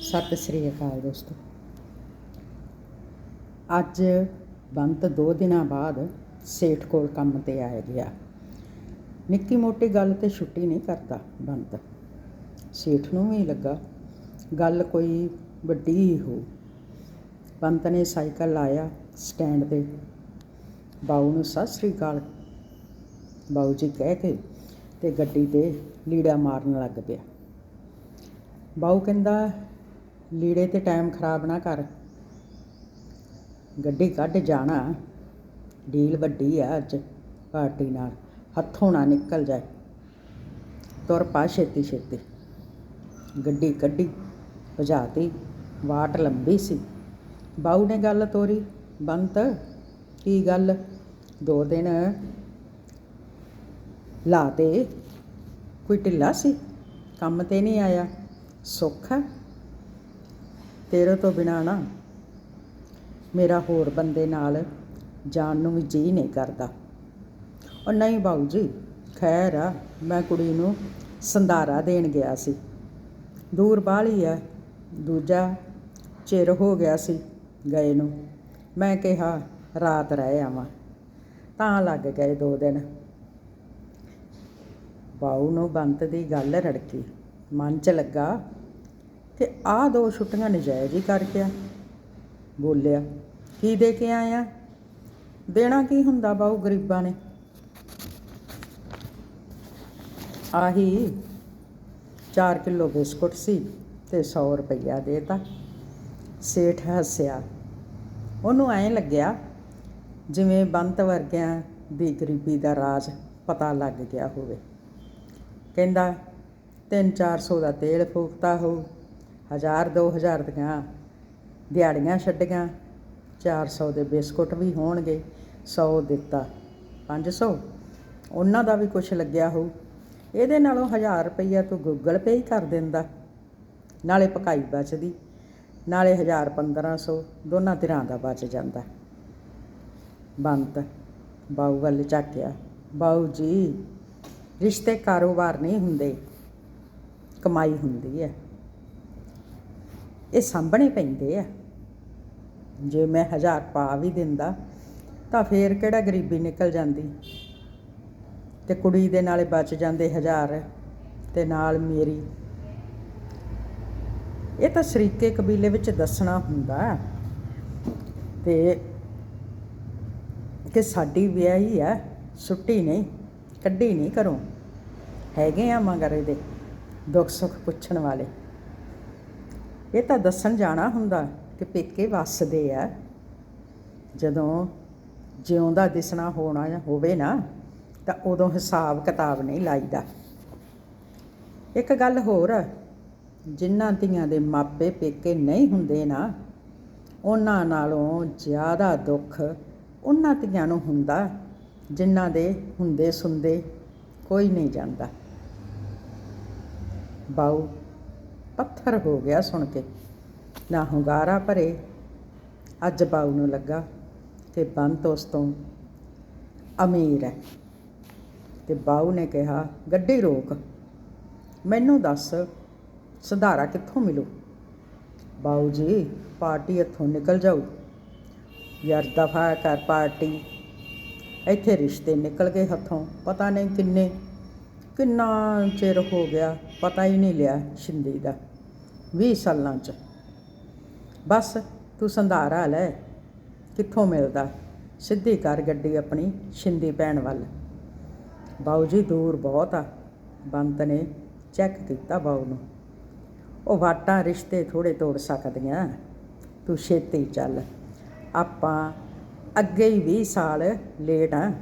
ਸਤਿ ਸ੍ਰੀ ਅਕਾਲ ਦੋਸਤੋ। ਅੱਜ ਬੰਤ ਦੋ ਦਿਨਾਂ ਬਾਅਦ ਸੇਠ ਕੋਲ ਕੰਮ ਤੇ ਆਇਆ ਗਿਆ। ਨਿੱਕੀ ਮੋਟੀ ਗੱਲ ਤੇ ਛੁੱਟੀ ਨਹੀਂ ਕਰਦਾ ਬੰਤ। ਸੇਠ ਨੂੰ ਵੀ ਲੱਗਾ, ਗੱਲ ਕੋਈ ਵੱਡੀ ਹੀ ਹੋ। ਬੰਤ ਨੇ ਸਾਈਕਲ ਲਾਇਆ ਸਟੈਂਡ ਤੇ। ਬਾਊ ਨੂੰ ਸਤਿ ਸ੍ਰੀ ਅਕਾਲ। ਬਾਊ ਜੀ ਕਹਿ ਕੇ ਤੇ ਗੱਡੀ ਤੇ ਲੀੜਾ ਮਾਰਨ ਲੱਗ ਪਿਆ। ਬਾਊ ਕਹਿੰਦਾ ਲੀੜੇ ਤੇ ਟਾਈਮ ਖਰਾਬ ਨਾ ਕਰ। ਗੱਡੀ ਕੱਢ ਜਾਣਾ। ਡੀਲ ਵੱਡੀ ਆ ਅੱਜ ਪਾਰਟੀ ਨਾਲ। ਹੱਥੋਂ ਨਾ ਨਿਕਲ ਜਾਏ। ਤੁਰ ਪਾ ਛੇਤੀ ਛੇਤੀ। ਗੱਡੀ ਕੱਢੀ, ਭਜਾਤੀ। ਵਾਟ ਲੰਬੀ ਸੀ। ਬਾਊ ਨੇ ਗੱਲ ਤੋਰੀ, ਬੰਤ, ਕੀ ਗੱਲ? ਦੋ ਦਿਨ ਲਾਤੇ ਕੋਈ ਢਿੱਲਾ ਸੀ? ਕੰਮ ਤੇ ਨਹੀਂ ਆਇਆ। ਸੁੱਖ ਹੈ ਤੇਰੇ ਤੋਂ ਬਿਨਾ ਨਾ ਮੇਰਾ ਹੋਰ ਬੰਦੇ ਨਾਲ ਜਾਣ ਨੂੰ ਵੀ ਜੀ ਨਹੀਂ ਕਰਦਾ। ਉਹ ਨਹੀਂ ਬਾਊ ਜੀ, ਖੈਰ ਆ, ਮੈਂ ਕੁੜੀ ਨੂੰ ਸੰਧਾਰਾ ਦੇਣ ਗਿਆ ਸੀ। ਦੂਰ ਬਾਹਲੀ ਆ, ਦੂਜਾ ਚਿਰ ਹੋ ਗਿਆ ਸੀ ਗਏ ਨੂੰ। ਮੈਂ ਕਿਹਾ, ਰਾਤ ਰਹਿ ਆਵਾਂ। ਤਾਂ ਲੱਗ ਗਏ ਦੋ ਦਿਨ। ਬਾਊ ਨੂੰ ਬੰਤ ਦੀ ਗੱਲ ਰੜਕੀ। ਮਨ 'ਚ ਲੱਗਾ ਕਿ ਆਹ ਦੋ ਛੁੱਟੀਆਂ ਨਜਾਇਜ਼ ਹੀ ਕਰਕੇ ਆ। ਬੋਲਿਆ, ਕੀ ਦੇ ਕੇ ਆਇਆ? ਦੇਣਾ ਕੀ ਹੁੰਦਾ ਬਾਊ ਗਰੀਬਾਂ ਨੇ? ਆਹੀ 4 ਕਿਲੋ ਬਿਸਕੁਟ ਸੀ ਤੇ 100 ਰੁਪਈਆ ਦੇਤਾ ਸੇਠ ਹੱਸਿਆ। ਉਹਨੂੰ ਐਂ ਲੱਗਿਆ ਜਿਵੇਂ ਬੰਤ ਵਰਗਿਆਂ ਦੀ ਗਰੀਬੀ ਦਾ ਰਾਜ ਪਤਾ ਲੱਗ ਗਿਆ ਹੋਵੇ। ਕਹਿੰਦਾ 3-400 ਦਾ ਤੇਲ ਫੂਕਤਾ ਹੋ ਹਜ਼ਾਰ, ਦੋ ਹਜ਼ਾਰ ਦੀਆਂ ਦਿਹਾੜੀਆਂ ਛੱਡੀਆਂ 400 ਦੇ ਬਿਸਕੁਟ ਵੀ ਹੋਣਗੇ 100 ਦਿੱਤਾ 500 ਉਹਨਾਂ ਦਾ ਵੀ ਕੁਝ ਲੱਗਿਆ ਹੋਊ। ਇਹਦੇ ਨਾਲੋਂ 1000 ਰੁਪਈਆ ਤੂੰ ਗੂਗਲ ਪੇ ਹੀ ਕਰ ਦਿੰਦਾ। ਨਾਲੇ ਪਕਾਈ ਬਚਦੀ, ਨਾਲੇ 1000 1500 ਦੋਨਾਂ ਧਿਰਾਂ ਦਾ ਬਚ ਜਾਂਦਾ। ਬੰਤ, ਬਾਊ ਵੱਲ ਝਾਕਿਆ, ਬਾਊ ਜੀ, ਰਿਸ਼ਤੇ ਕਾਰੋਬਾਰ ਨਹੀਂ ਹੁੰਦੇ, ਕਮਾਈ ਹੁੰਦੀ ਹੈ। ਇਹ ਸਾਂਭਣੇ ਪੈਂਦੇ ਆ। ਜੇ ਮੈਂ ਹਜ਼ਾਰ ਪਾ ਵੀ ਦਿੰਦਾ, ਤਾਂ ਫੇਰ ਕਿਹੜਾ ਗਰੀਬੀ ਨਿਕਲ ਜਾਂਦੀ? ਤੇ ਕੁੜੀ ਦੇ ਨਾਲੇ ਬਚ ਜਾਂਦੇ ਹਜ਼ਾਰ, ਤੇ ਨਾਲ ਮੇਰੀ। ਇਹ ਤਾਂ ਸ਼ਰੀਕੇ ਕਬੀਲੇ ਵਿੱਚ ਦੱਸਣਾ ਹੁੰਦਾ ਤੇ ਕਿ ਸਾਡੀ ਵਿਆਹੀ ਆ ਛੁੱਟੀ ਨਹੀਂ, ਕੱਢੀ ਨਹੀਂ ਕਰੋ ਹੈਗੇ ਆ ਮਗਰ ਇਹਦੇ ਦੁੱਖ ਸੁੱਖ ਪੁੱਛਣ ਵਾਲੇ। ਇਹ ਤਾਂ ਦੱਸਣ ਜਾਣਾ ਹੁੰਦਾ ਕਿ ਪੇਕੇ ਵੱਸਦੇ ਆ। ਜਦੋਂ ਜਿਉਂਦਾ ਦਿਸਣਾ ਹੋਣਾ ਜਾਂ ਹੋਵੇ ਨਾ ਤਾਂ ਉਦੋਂ ਹਿਸਾਬ ਕਿਤਾਬ ਨਹੀਂ ਲਾਈਦਾ। ਇੱਕ ਗੱਲ ਹੋਰ ਆ, ਜਿਨ੍ਹਾਂ ਧੀਆਂ ਦੇ ਮਾਪੇ ਪੇਕੇ ਨਹੀਂ ਹੁੰਦੇ ਨਾ ਉਹਨਾਂ ਨਾਲੋਂ ਜ਼ਿਆਦਾ ਦੁੱਖ ਉਹਨਾਂ ਧੀਆਂ ਨੂੰ ਹੁੰਦਾ ਜਿਨ੍ਹਾਂ ਦੇ ਹੁੰਦੇ ਸੁੰਦੇ ਕੋਈ ਨਹੀਂ ਜਾਂਦਾ ਬਾਊ ਪੱਥਰ ਹੋ ਗਿਆ ਸੁਣ ਕੇ। ਨਾ ਹੁੰਗਾਰਾ ਭਰੇ, ਅੱਜ ਬਾਊ ਨੂੰ ਲੱਗਾ ਕਿ ਬੰਤ ਉਸ ਤੋਂ ਅਮੀਰ ਹੈ। ਤੇ ਬਾਊ ਨੇ ਕਿਹਾ, ਗੱਡੀ ਰੋਕ, ਮੈਨੂੰ ਦੱਸ ਸੁਧਾਰਾ ਕਿੱਥੋਂ ਮਿਲੂ? ਬਾਊ ਜੀ, ਪਾਰਟੀ ਇੱਥੋਂ ਨਿਕਲ ਜਾਊ। ਯਾਰ ਦਫਾ ਕਰ ਪਾਰਟੀ। ਇੱਥੇ ਰਿਸ਼ਤੇ ਨਿਕਲ ਗਏ ਹੱਥੋਂ, ਪਤਾ ਨਹੀਂ ਕਿੰਨੇ, ਕਿੰਨਾ ਚਿਰ ਹੋ ਗਿਆ, ਪਤਾ ਹੀ ਨਹੀਂ ਲਿਆ ਸ਼ਿੰਦੀ ਦਾ। 20 ਸਾਲਾਂ ਚ। ਬਸ ਤੂੰ ਸੰਧਾਰਾ ਲੈ। ਕਿੱਥੋਂ ਮਿਲਦਾ? ਸਿੱਧੀ ਕਰ ਗੱਡੀ ਆਪਣੀ ਸ਼ਿੰਦੀ ਭੈਣ ਵੱਲ। ਬਾਊ ਜੀ ਦੂਰ ਬਹੁਤ ਆ। ਬੰਤ ਨੇ ਚੈੱਕ ਕੀਤਾ ਬਾਊ ਨੂੰ। ਉਹ ਵਾਟਾਂ ਰਿਸ਼ਤੇ ਥੋੜੇ ਤੋੜ ਸਕਦੀਆਂ। ਤੂੰ ਛੇਤੀ ਚੱਲ। ਆਪਾਂ ਅੱਗੇ ਹੀ 20 ਸਾਲ ਲੇਟ ਆ।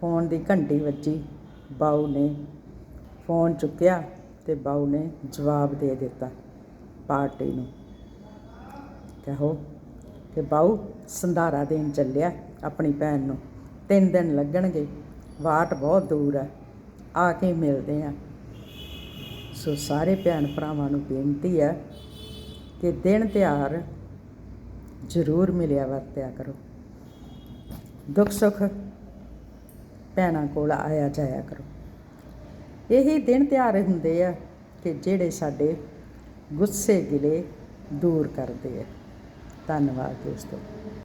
ਫੋਨ ਦੀ ਘੰਟੀ ਵੱਜੀ। ਬਾਊ ਨੇ ਫੋਨ ਚੁੱਕਿਆ ਤੇ ਬਾਊ ਨੇ ਜਵਾਬ ਦੇ ਦਿੱਤਾ। ਪਾਰਟੀ ਨੂੰ। ਕਹੋ ਕਿ ਬਾਊ, ਸੰਧਾਰਾ ਦੇਣ ਚੱਲਿਆ ਆਪਣੀ ਭੈਣ ਨੂੰ। ਤਿੰਨ ਦਿਨ ਲੱਗਣਗੇ, ਵਾਟ ਬਹੁਤ ਦੂਰ ਹੈ। ਆ ਕੇ ਮਿਲਦੇ ਆ ਸੋ ਸਾਰੇ ਭੈਣ ਭਰਾਵਾਂ ਨੂੰ ਬੇਨਤੀ ਹੈ ਕਿ ਦਿਨ ਤਿਉਹਾਰ ਜ਼ਰੂਰ ਮਿਲਿਆ ਵਰਤਿਆ ਕਰੋ। ਦੁੱਖ ਸੁੱਖ ਭੈਣਾਂ ਕੋਲ ਆਇਆ ਜਾਇਆ ਕਰੋ। ਇਹੀ ਦਿਨ ਤਿਉਹਾਰ ਹੁੰਦੇ ਆ ਕਿ ਜਿਹੜੇ ਸਾਡੇ ਗੁੱਸੇ ਗਿਲੇ ਦੂਰ ਕਰਦੇ ਹੈ ਧੰਨਵਾਦ ਦੋਸਤੋ।